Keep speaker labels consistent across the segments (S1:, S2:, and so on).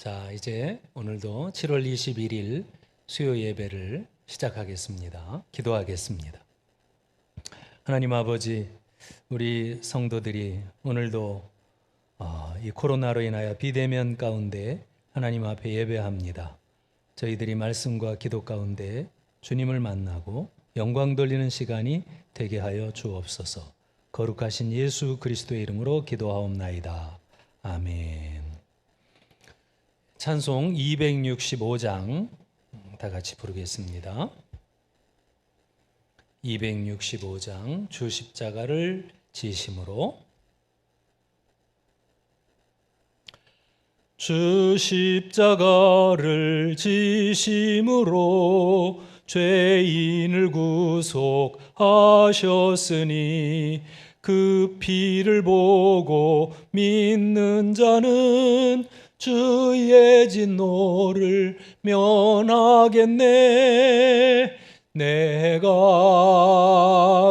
S1: 자, 이제 오늘도 7월 21일 수요 예배를 시작하겠습니다. 기도하겠습니다. 하나님 아버지, 우리 성도들이 오늘도 어, 이 코로나로 인하여 비대면 가운데 하나님 앞에 예배합니다. 저희들이 말씀과 기도 가운데 주님을 만나고 영광 돌리는 시간이 되게 하여 주옵소서. 거룩하신 예수 그리스도의 이름으로 기도하옵나이다. 아멘. 찬송 265장 다 같이 부르겠습니다. 265장 주 십자가를 지심으로 주 십자가를 지심으로 죄인을 구속하셨으니 그 피를 보고 믿는 자는 주의 진노를 면하겠네. 내가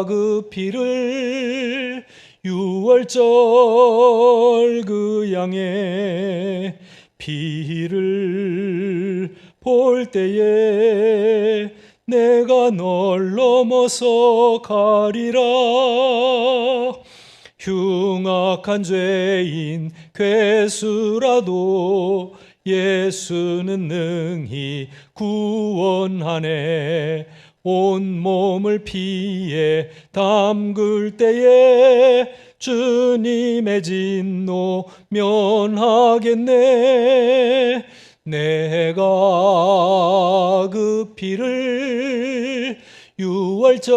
S1: 그 피를 유월절 그 양의 피를 볼 때에 내가 널 넘어서 가리라 흉악한 죄인 괴수라도 예수는 능히 구원하네. 온 몸을 피해 담글 때에 주님의 진노 면하겠네. 내가 그 피를 유월절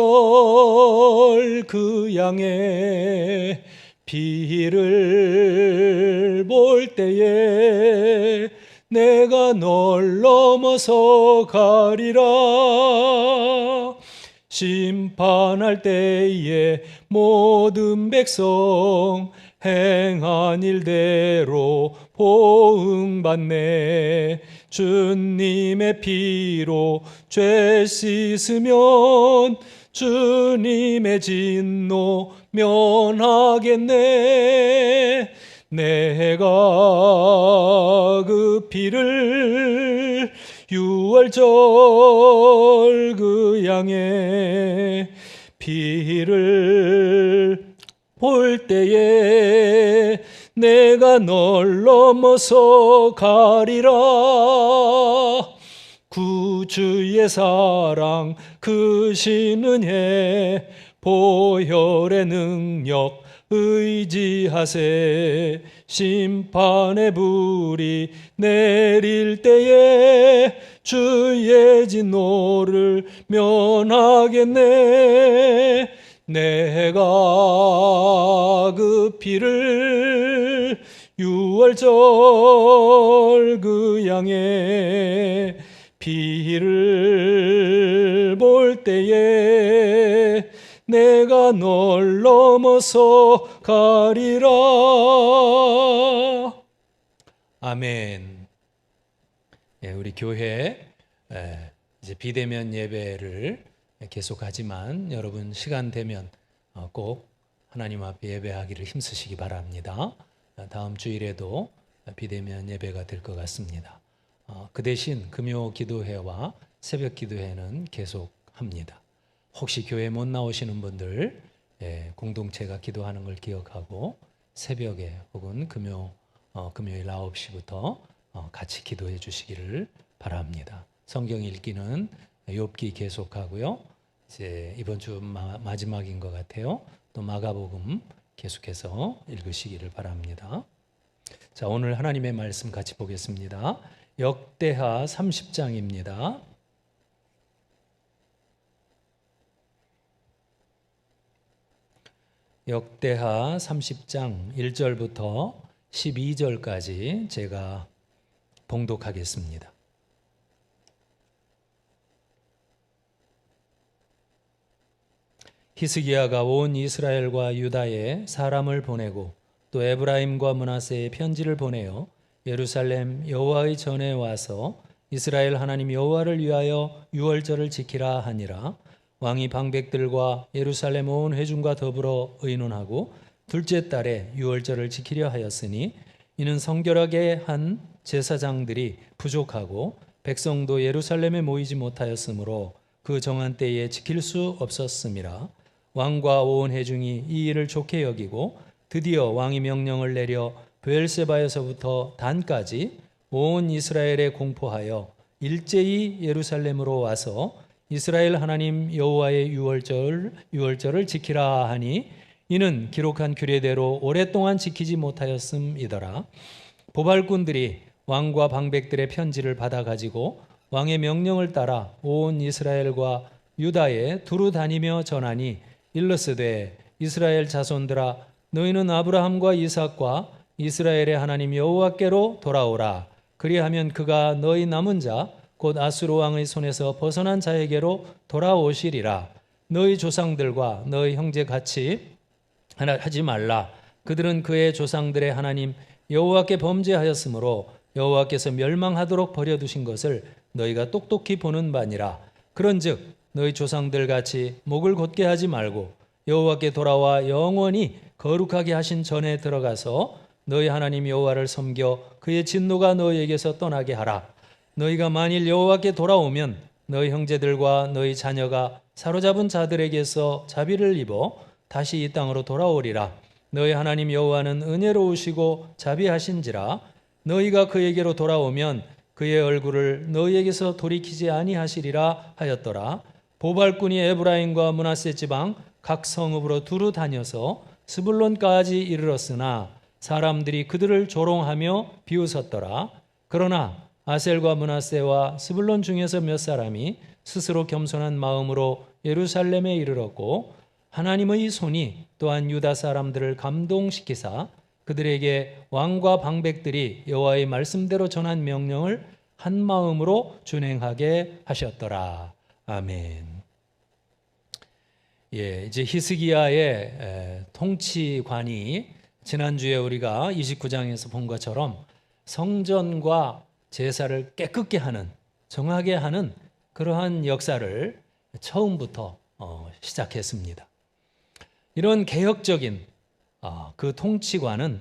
S1: 그 양의 피를 볼 때에 내가 널 넘어서 가리라 심판할 때에 모든 백성 행한 일대로 보응받네. 주님의 피로 죄 씻으면 주님의 진노 면하겠네. 내가 그 피를 유월절 그 양의 피를 볼 때에 내가 널 넘어서 가리라. 구주의 사랑 그 신은혜 보혈의 능력 의지하세. 심판의 불이 내릴 때에 주의 진노를 면하겠네. 내가 그 피를 유월절 그 양의 피를 볼 때에 내가 널 넘어서 가리라 아멘. 예, 우리 교회 에, 이제 비대면 예배를 계속하지만 여러분 시간 되면 어, 꼭 하나님 앞에 예배하기를 힘쓰시기 바랍니다. 어, 다음 주일에도 비대면 예배가 될 것 같습니다. 어, 그 대신 금요 기도회와 새벽 기도회는 계속합니다. 혹시 교회 못 나오시는 분들 예, 공동체가 기도하는 걸 기억하고 새벽에 혹은 금요 어, 금요일 9시부터 어, 같이 기도해 주시기를 바랍니다. 성경 읽기는 욥기 계속하고요. 이제 이번 주 마, 마지막인 것 같아요. 또 마가복음 계속해서 읽으시기를 바랍니다. 자, 오늘 하나님의 말씀 같이 보겠습니다. 역대하 30장입니다. 역대하 30장 1절부터 12절까지 제가 봉독하겠습니다. 히스기야가 온 이스라엘과 유다에 사람을 보내고 또 에브라임과 문하세에 편지를 보내어 예루살렘 여호와의 전에 와서 이스라엘 하나님 여호와를 위하여 유월절을 지키라 하니라 왕이 방백들과 예루살렘 온 회중과 더불어 의논하고 둘째 달에 유월절을 지키려 하였으니 이는 성결하게 한 제사장들이 부족하고 백성도 예루살렘에 모이지 못하였으므로 그 정한 때에 지킬 수 없었음이라 왕과 온 회중이 이 일을 좋게 여기고 드디어 왕이 명령을 내려 브엘세바에서부터 단까지 온 이스라엘에 공포하여 일제히 예루살렘으로 와서 이스라엘 하나님 여호와의 유월절 유월절을 지키라 하니 이는 기록한 규례대로 오랫동안 지키지 못하였음이더라. 보발꾼들이 왕과 방백들의 편지를 받아 가지고 왕의 명령을 따라 온 이스라엘과 유다에 두루 다니며 전하니 일러스되 이스라엘 자손들아 너희는 아브라함과 이삭과 이스라엘의 하나님 여호와께로 돌아오라. 그리하면 그가 너희 남은 자 곧 아수르 왕의 손에서 벗어난 자에게로 돌아오시리라. 너희 조상들과 너희 형제 같이 하지 말라. 그들은 그의 조상들의 하나님 여호와께 범죄하였으므로 여호와께서 멸망하도록 버려두신 것을 너희가 똑똑히 보는 바니라. 그런즉 너희 조상들 같이 목을 곧게 하지 말고 여호와께 돌아와 영원히 거룩하게 하신 전에 들어가서 너희 하나님 여호와를 섬겨 그의 진노가 너희에게서 떠나게 하라 너희가 만일 여호와께 돌아오면 너희 형제들과 너희 자녀가 사로잡은 자들에게서 자비를 입어 다시 이 땅으로 돌아오리라. 너희 하나님 여호와는 은혜로우시고 자비하신지라. 너희가 그에게로 돌아오면 그의 얼굴을 너희에게서 돌이키지 아니하시리라 하였더라. 보발꾼이 에브라임과 문하세 지방 각 성읍으로 두루 다녀서 스불론까지 이르렀으나 사람들이 그들을 조롱하며 비웃었더라. 그러나 아셀과 문하세와 스불론 중에서 몇 사람이 스스로 겸손한 마음으로 예루살렘에 이르렀고 하나님의 손이 또한 유다 사람들을 감동시키사 그들에게 왕과 방백들이 여호와의 말씀대로 전한 명령을 한 마음으로 준행하게 하셨더라. 아멘. 예, 이제 히스기야의 에, 통치관이 지난주에 우리가 29장에서 본 것처럼 성전과 제사를 깨끗게 하는 정하게 하는 그러한 역사를 처음부터 어, 시작했습니다. 이런 개혁적인 어, 그 통치관은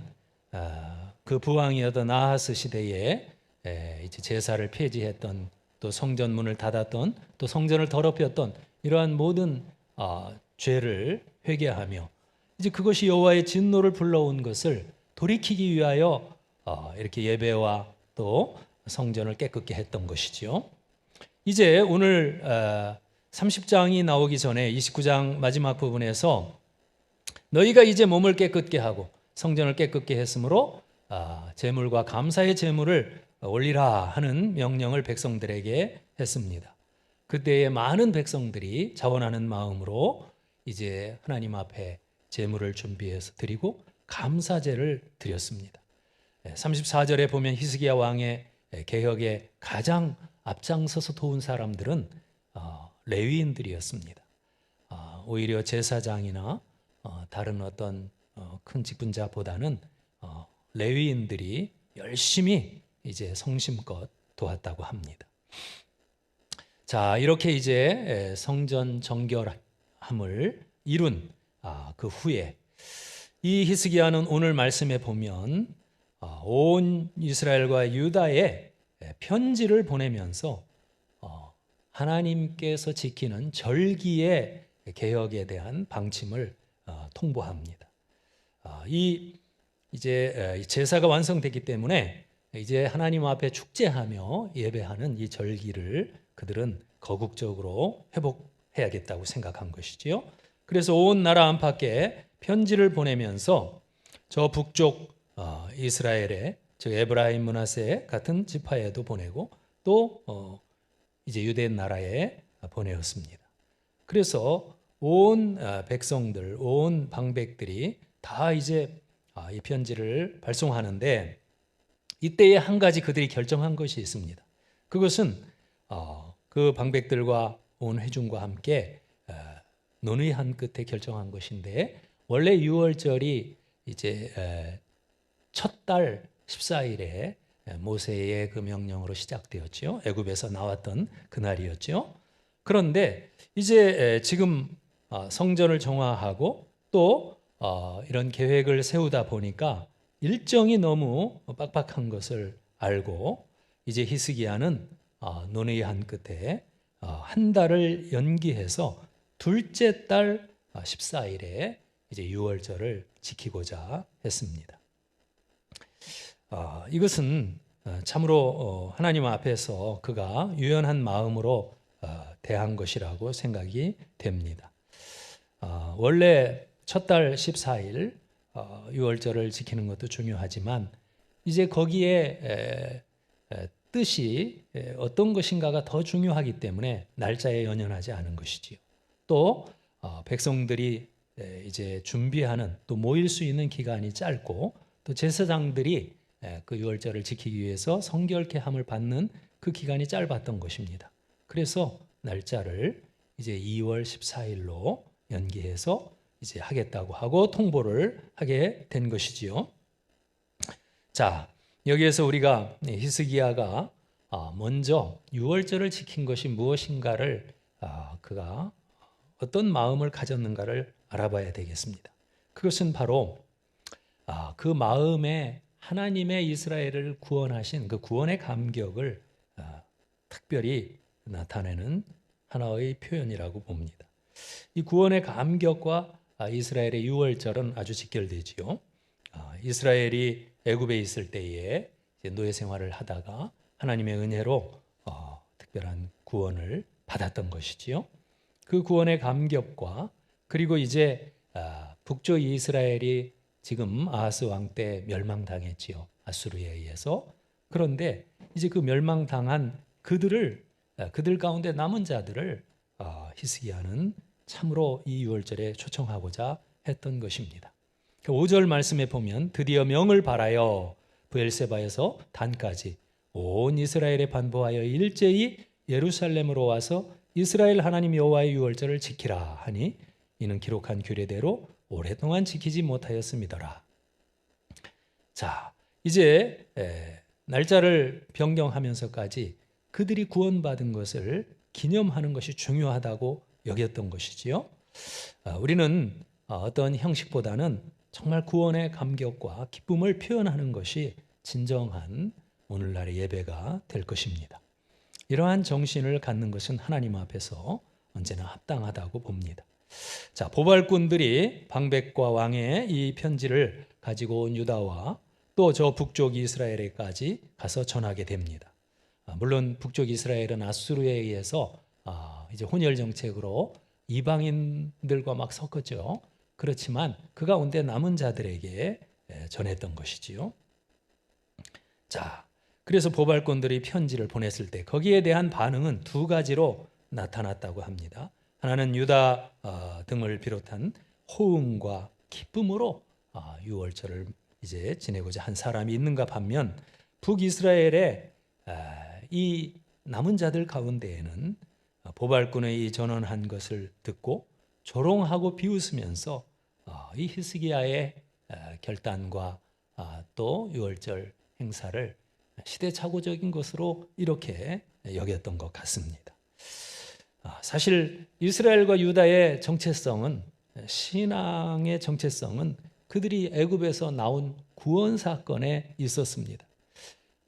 S1: 어, 그 부왕이었던 아하스 시대에 에, 이제 제사를 폐지했던 또 성전 문을 닫았던 또 성전을 더럽혔던 이러한 모든 어, 죄를 회개하며 이제 그것이 여호와의 진노를 불러온 것을 돌이키기 위하여 어, 이렇게 예배와 또 성전을 깨끗게 했던 것이지요. 이제 오늘 어, 30장이 나오기 전에 29장 마지막 부분에서 너희가 이제 몸을 깨끗게 하고 성전을 깨끗게 했으므로 아, 제물과 감사의 제물을 올리라 하는 명령을 백성들에게 했습니다. 그때에 많은 백성들이 자원하는 마음으로 이제 하나님 앞에 제물을 준비해서 드리고 감사제를 드렸습니다. 34절에 보면 히스기야 왕의 개혁에 가장 앞장서서 도운 사람들은 어, 레위인들이었습니다. 어, 오히려 제사장이나 어, 다른 어떤 큰 직분자보다는 레위인들이 열심히 이제 성심껏 도왔다고 합니다. 자, 이렇게 이제 성전 정결함을 이룬 아, 그 후에 이 히스기야는 오늘 말씀에 보면 아, 온 이스라엘과 유다에 편지를 보내면서 어, 하나님께서 지키는 절기의 개혁에 대한 방침을 어, 통보합니다. 아, 이 이제 제사가 완성됐기 때문에 이제 하나님 앞에 축제하며 예배하는 이 절기를 그들은 거국적으로 회복해야겠다고 생각한 것이지요. 그래서 온 나라 안팎에 편지를 보내면서 저 북쪽 어, 이스라엘의 즉 에브라임 문하세 같은 지파에도 보내고 또 어, 이제 유대 나라에 보내었습니다. 그래서 온 어, 백성들, 온 방백들이 다 이제 아, 이 편지를 발송하는데 이때에 한 가지 그들이 결정한 것이 있습니다. 그것은 어, 그 방백들과 온 회중과 함께 어, 논의한 끝에 결정한 것인데 원래 6월절이 이제 첫 달 14일에 모세의 그 명령으로 시작되었죠. 애굽에서 나왔던 그날이었죠. 그런데 이제 지금 어, 성전을 정화하고 또 어, 이런 계획을 세우다 보니까 일정이 너무 빡빡한 것을 알고 이제 히스기야는 어, 논의한 끝에 어, 한 달을 연기해서 둘째 달 14일에 이제 유월절을 지키고자 했습니다. 어, 이것은 어, 참으로 어, 하나님 앞에서 그가 유연한 마음으로 어, 대한 것이라고 생각이 됩니다. 어, 원래 첫 달 14일 어, 유월절을 지키는 것도 중요하지만 이제 거기에 뜻이 에, 어떤 것인가가 더 중요하기 때문에 날짜에 연연하지 않은 것이지요. 또 어, 백성들이 에, 이제 준비하는 또 모일 수 있는 기간이 짧고 또 제사장들이 에, 그 유월절을 지키기 위해서 성결케 함을 받는 그 기간이 짧았던 것입니다. 그래서 날짜를 이제 2월 14일로 연기해서 이제 하겠다고 하고 통보를 하게 된 것이지요. 자, 여기에서 우리가 히스기야가 아, 먼저 유월절을 지킨 것이 무엇인가를 아, 그가 어떤 마음을 가졌는가를 알아봐야 되겠습니다. 그것은 바로 아, 그 마음에 하나님의 이스라엘을 구원하신 그 구원의 감격을 아, 특별히 나타내는 하나의 표현이라고 봅니다. 이 구원의 감격과 아, 이스라엘의 유월절은 아주 직결되지요. 아, 이스라엘이 애굽에 있을 때에 노예 생활을 하다가 하나님의 은혜로 어, 특별한 구원을 받았던 것이지요. 그 구원의 감격과 그리고 이제 아, 북쪽 이스라엘이 지금 아하스 왕 때 멸망당했지요. 아수르에 의해서. 그런데 이제 그 멸망당한 그들을 아, 그들 가운데 남은 자들을 아, 히스기야는 참으로 이 유월절에 초청하고자 했던 것입니다. 5절 말씀에 보면 드디어 명을 바라여 부엘세바에서 단까지 온 이스라엘에 반보하여 일제히 예루살렘으로 와서 이스라엘 하나님 여호와의 유월절을 지키라 하니 이는 기록한 규례대로 오랫동안 지키지 못하였습니다라. 자, 이제 에, 날짜를 변경하면서까지 그들이 구원받은 것을 기념하는 것이 중요하다고 여겼던 것이지요. 아, 우리는 어, 어떤 형식보다는 정말 구원의 감격과 기쁨을 표현하는 것이 진정한 오늘날의 예배가 될 것입니다. 이러한 정신을 갖는 것은 하나님 앞에서 언제나 합당하다고 봅니다. 자, 보발꾼들이 방백과 왕의 이 편지를 가지고 온 유다와 또 저 북쪽 이스라엘에까지 가서 전하게 됩니다. 아, 물론 북쪽 이스라엘은 아수르에 의해서 아, 이제 혼혈 정책으로 이방인들과 막 섞었죠. 그렇지만 그 가운데 남은 자들에게 예, 전했던 것이지요. 자, 그래서 보발꾼들이 편지를 보냈을 때 거기에 대한 반응은 두 가지로 나타났다고 합니다. 하나는 유다 어, 등을 비롯한 호응과 기쁨으로 아, 유월절을 이제 지내고자 한 사람이 있는가 반면 북이스라엘의 아, 이 남은 자들 가운데에는 보발꾼의 이 전언한 것을 듣고 조롱하고 비웃으면서 어, 이 히스기야의 어, 결단과 아, 또 유월절 행사를 시대착오적인 것으로 이렇게 여겼던 것 같습니다. 아, 사실 이스라엘과 유다의 정체성은 신앙의 정체성은 그들이 애굽에서 나온 구원 사건에 있었습니다.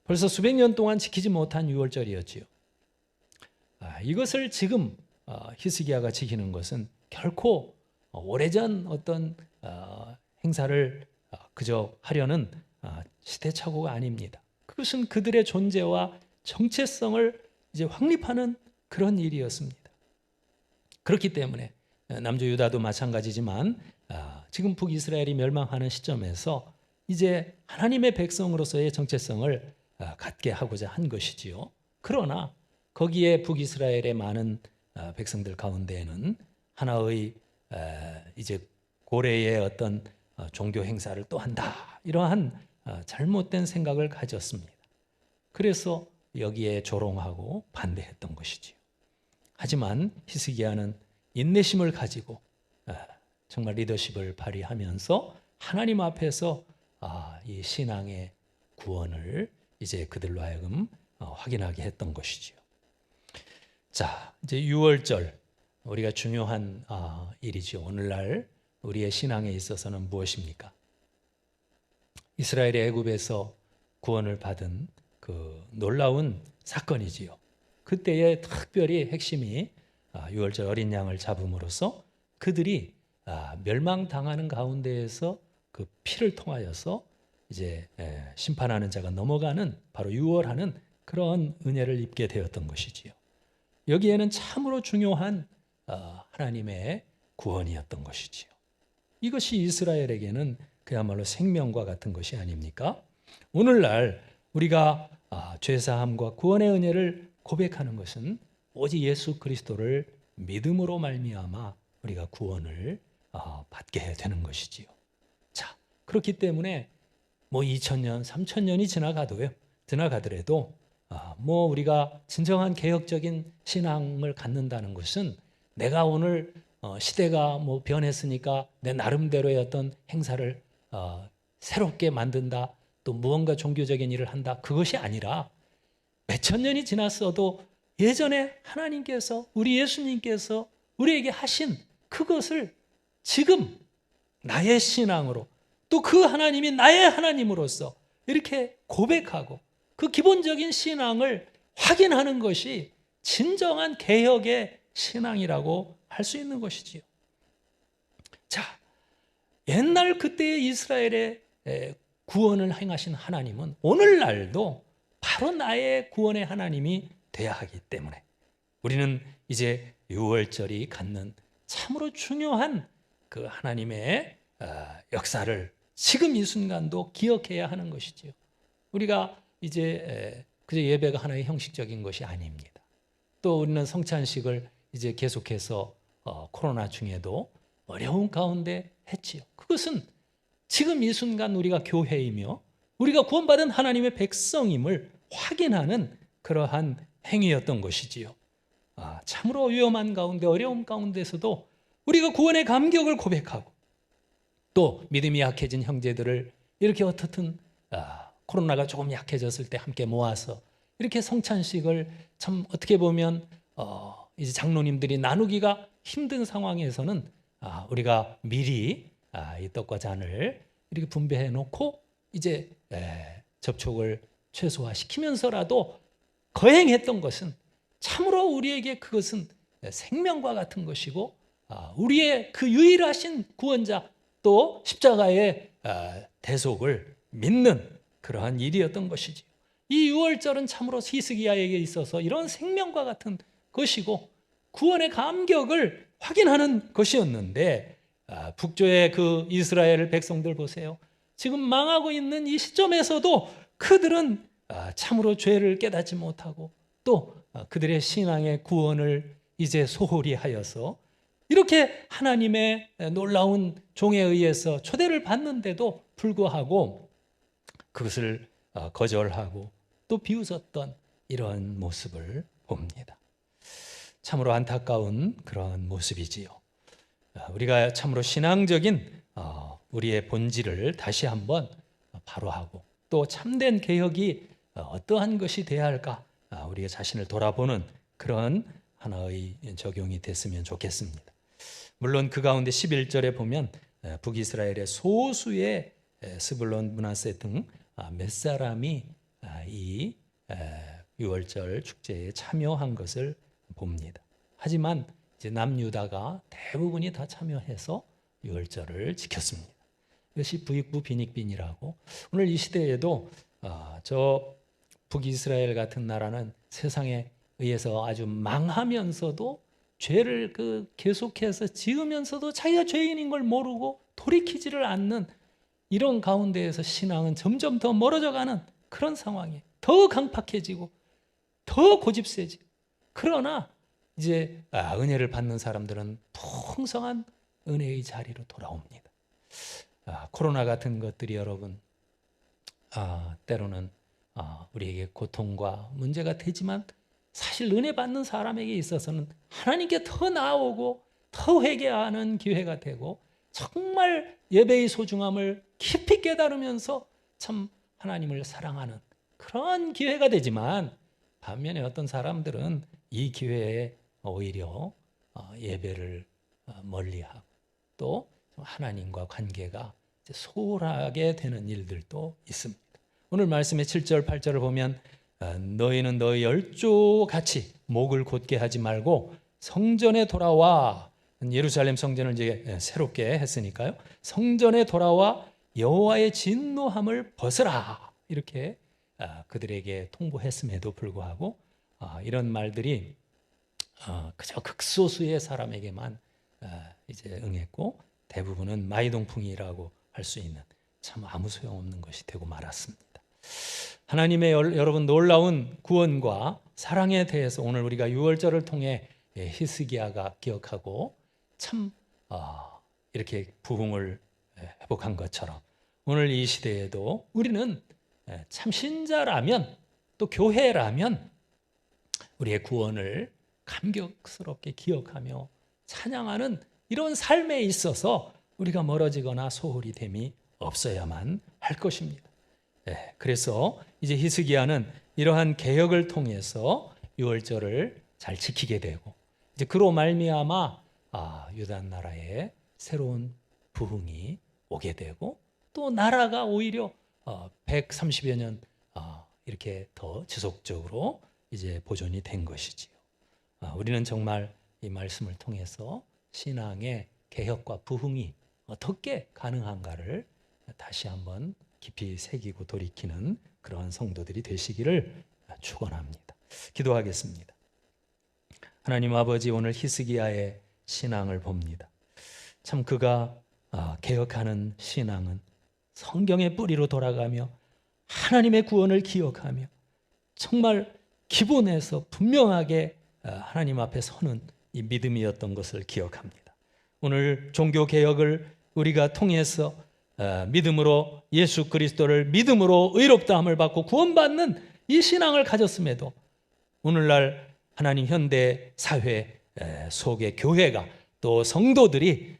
S1: 벌써 수백 년 동안 지키지 못한 유월절이었지요. 아, 이것을 지금 어, 히스기야가 지키는 것은 결코 오래전 어떤 어, 행사를 어, 그저 하려는 시대착오가 아닙니다. 그것은 그들의 존재와 정체성을 이제 확립하는 그런 일이었습니다. 그렇기 때문에 남조 유다도 마찬가지지만 지금 북이스라엘이 멸망하는 시점에서 이제 하나님의 백성으로서의 정체성을 갖게 하고자 한 것이지요. 그러나 거기에 북이스라엘의 많은 어, 백성들 가운데에는 하나의 이제 고래의 어떤 어, 종교 행사를 또 한다 이러한 어, 잘못된 생각을 가졌습니다. 그래서 여기에 조롱하고 반대했던 것이지요. 하지만 히스기야는 인내심을 가지고 정말 리더십을 발휘하면서 하나님 앞에서 아, 이 신앙의 구원을 이제 그들로 하여금 확인하게 했던 것이지요. 자, 이제 6월절 우리가 중요한 아, 일이죠. 오늘날 우리의 신앙에 있어서는 무엇입니까? 이스라엘의 애굽에서 구원을 받은 그 놀라운 사건이지요. 그때에 특별히 핵심이 아, 유월절 어린 양을 잡음으로써 그들이 아, 멸망당하는 가운데에서 그 피를 통하여서 이제 에, 심판하는 자가 넘어가는 바로 유월하는 그런 은혜를 입게 되었던 것이지요. 여기에는 참으로 중요한 어, 하나님의 구원이었던 것이지요. 이것이 이스라엘에게는 그야말로 생명과 같은 것이 아닙니까? 오늘날 우리가 아, 죄사함과 구원의 은혜를 고백하는 것은 오직 예수 그리스도를 믿음으로 말미암아 우리가 구원을 아, 받게 되는 것이지요. 자, 그렇기 때문에 뭐 2000년, 3000년이 지나가도요. 지나가더라도 아, 뭐 우리가 진정한 개혁적인 신앙을 갖는다는 것은 내가 오늘 어, 시대가 뭐 변했으니까 내 나름대로의 어떤 행사를 어, 새롭게 만든다. 또 무언가 종교적인 일을 한다. 그것이 아니라 몇천 년이 지났어도 예전에 하나님께서 우리 예수님께서 우리에게 하신 그것을 지금 나의 신앙으로 또 그 하나님이 나의 하나님으로서 이렇게 고백하고 그 기본적인 신앙을 확인하는 것이 진정한 개혁의 신앙이라고 할 수 있는 것이지요. 자, 옛날 그때의 이스라엘의 에, 구원을 행하신 하나님은 오늘날도 바로 나의 구원의 하나님이 돼야 하기 때문에 우리는 이제 유월절이 갖는 참으로 중요한 그 하나님의 어, 역사를 지금 이 순간도 기억해야 하는 것이지요. 우리가 이제 그저 예배가 하나의 형식적인 것이 아닙니다. 또 우리는 성찬식을 이제 계속해서 어, 코로나 중에도 어려운 가운데 했지요. 그것은 지금 이 순간 우리가 교회이며 우리가 구원받은 하나님의 백성임을 확인하는 그러한 행위였던 것이지요. 아, 참으로 위험한 가운데 어려움 가운데서도 우리가 구원의 감격을 고백하고 또 믿음이 약해진 형제들을 이렇게 어떻든 아, 코로나가 조금 약해졌을 때 함께 모아서 이렇게 성찬식을 참 어떻게 보면 어, 이제 장로님들이 나누기가 힘든 상황에서는 아, 우리가 미리 아, 이 떡과 잔을 이렇게 분배해 놓고 이제 에, 접촉을 최소화시키면서라도 거행했던 것은 참으로 우리에게 그것은 생명과 같은 것이고 아, 우리의 그 유일하신 구원자 또 십자가의 아, 대속을 믿는 그러한 일이었던 것이지요. 이 유월절은 참으로 히스기야에게 있어서 이런 생명과 같은 것이고 구원의 감격을 확인하는 것이었는데 아, 북조의 그 이스라엘 백성들 보세요. 지금 망하고 있는 이 시점에서도 그들은 아, 참으로 죄를 깨닫지 못하고 또 아, 그들의 신앙의 구원을 이제 소홀히 하여서 이렇게 하나님의 놀라운 종에 의해서 초대를 받는데도 불구하고 그것을 아, 거절하고 또 비웃었던 이런 모습을 봅니다. 참으로 안타까운 그런 모습이지요. 아, 우리가 참으로 신앙적인 어, 우리의 본질을 다시 한번 바로하고 또 참된 개혁이 어떠한 것이 돼야 할까 아, 우리의 자신을 돌아보는 그런 하나의 적용이 됐으면 좋겠습니다. 물론 그 가운데 11절에 보면 북이스라엘의 소수의 스불론 문하세 등 몇 사람이 이 유월절 축제에 참여한 것을 봅니다. 하지만 이제 남유다가 대부분이 다 참여해서 유월절을 지켰습니다. 이것이 부익부 빈익빈이라고 오늘 이 시대에도 어, 저 북이스라엘 같은 나라는 세상에 의해서 아주 망하면서도 죄를 그 계속해서 지으면서도 자기가 죄인인 걸 모르고 돌이키지를 않는 이런 가운데에서 신앙은 점점 더 멀어져가는 그런 상황이 더 강팍해지고 더 고집세지고 그러나 이제 아, 은혜를 받는 사람들은 풍성한 은혜의 자리로 돌아옵니다. 아, 코로나 같은 것들이 여러분 아, 때로는 아, 우리에게 고통과 문제가 되지만 사실 은혜 받는 사람에게 있어서는 하나님께 더 나오고 더 회개하는 기회가 되고 정말 예배의 소중함을 깊이 깨달으면서 참 하나님을 사랑하는 그런 기회가 되지만 반면에 어떤 사람들은 이 기회에 오히려 어, 예배를 어, 멀리하고 또 하나님과 관계가 소홀하게 되는 일들도 있습니다. 오늘 말씀의 7절, 8절을 보면 어, 너희는 너희 열조 같이 목을 곧게 하지 말고 성전에 돌아와 예루살렘 성전을 이제 예, 새롭게 했으니까요. 성전에 돌아와 여호와의 진노함을 벗으라 이렇게 아, 그들에게 통보했음에도 불구하고 아, 이런 말들이 어, 그저 극소수의 사람에게만 아, 이제 응했고 대부분은 마이동풍이라고 할 수 있는 참 아무 소용없는 것이 되고 말았습니다. 하나님의 여- 여러분 놀라운 구원과 사랑에 대해서 오늘 우리가 유월절을 통해 예, 히스기야가 기억하고 참 아, 이렇게 부흥을 예, 회복한 것처럼 오늘 이 시대에도 우리는 예, 참 신자라면 또 교회라면 우리의 구원을 감격스럽게 기억하며 찬양하는 이런 삶에 있어서 우리가 멀어지거나 소홀히 됨이 없어야만 할 것입니다. 예, 그래서 이제 히스기야는 이러한 개혁을 통해서 유월절을 잘 지키게 되고 이제 그로 말미암아 아, 유다 나라에 새로운 부흥이 오게 되고 또 나라가 오히려 어, 130여 년 어, 이렇게 더 지속적으로 이제 보존이 된 것이지요. 아, 우리는 정말 이 말씀을 통해서 신앙의 개혁과 부흥이 어떻게 가능한가를 다시 한번 깊이 새기고 돌이키는 그러한 성도들이 되시기를 축원합니다. 기도하겠습니다. 하나님 아버지 오늘 히스기야의 신앙을 봅니다. 참 그가 아, 개혁하는 신앙은 성경의 뿌리로 돌아가며 하나님의 구원을 기억하며 정말 기본에서 분명하게 아, 하나님 앞에 서는 이 믿음이었던 것을 기억합니다. 오늘 종교 개혁을 우리가 통해서 아, 믿음으로 예수 그리스도를 믿음으로 의롭다함을 받고 구원받는 이 신앙을 가졌음에도 오늘날 하나님 현대 사회 에, 속의 교회가 또 성도들이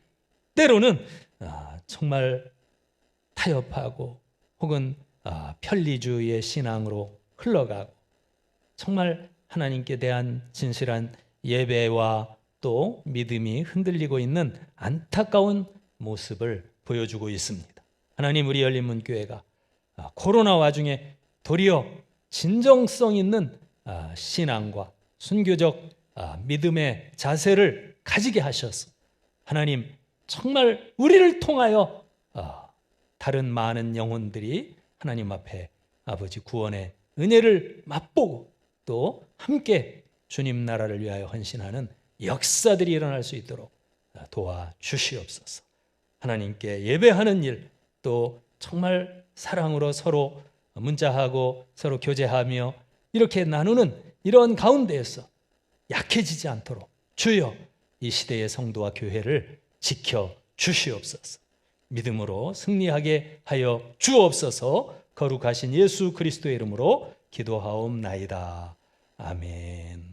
S1: 때로는 아, 정말 타협하고 혹은 아, 편리주의의 신앙으로 흘러가고 정말 하나님께 대한 진실한 예배와 또 믿음이 흔들리고 있는 안타까운 모습을 보여주고 있습니다. 하나님 우리 열린문 교회가 아, 코로나 와중에 도리어 진정성 있는 아, 신앙과 순교적 아, 믿음의 자세를 가지게 하셔서 하나님 정말 우리를 통하여 아, 다른 많은 영혼들이 하나님 앞에 아버지 구원의 은혜를 맛보고 또 함께 주님 나라를 위하여 헌신하는 역사들이 일어날 수 있도록 도와 주시옵소서. 하나님께 예배하는 일, 또 정말 사랑으로 서로 문자하고 서로 교제하며 이렇게 나누는 이런 가운데에서 약해지지 않도록 주여 이 시대의 성도와 교회를 지켜 주시옵소서. 믿음으로 승리하게 하여 주옵소서. 거룩하신 예수 그리스도의 이름으로 기도하옵나이다. 아멘.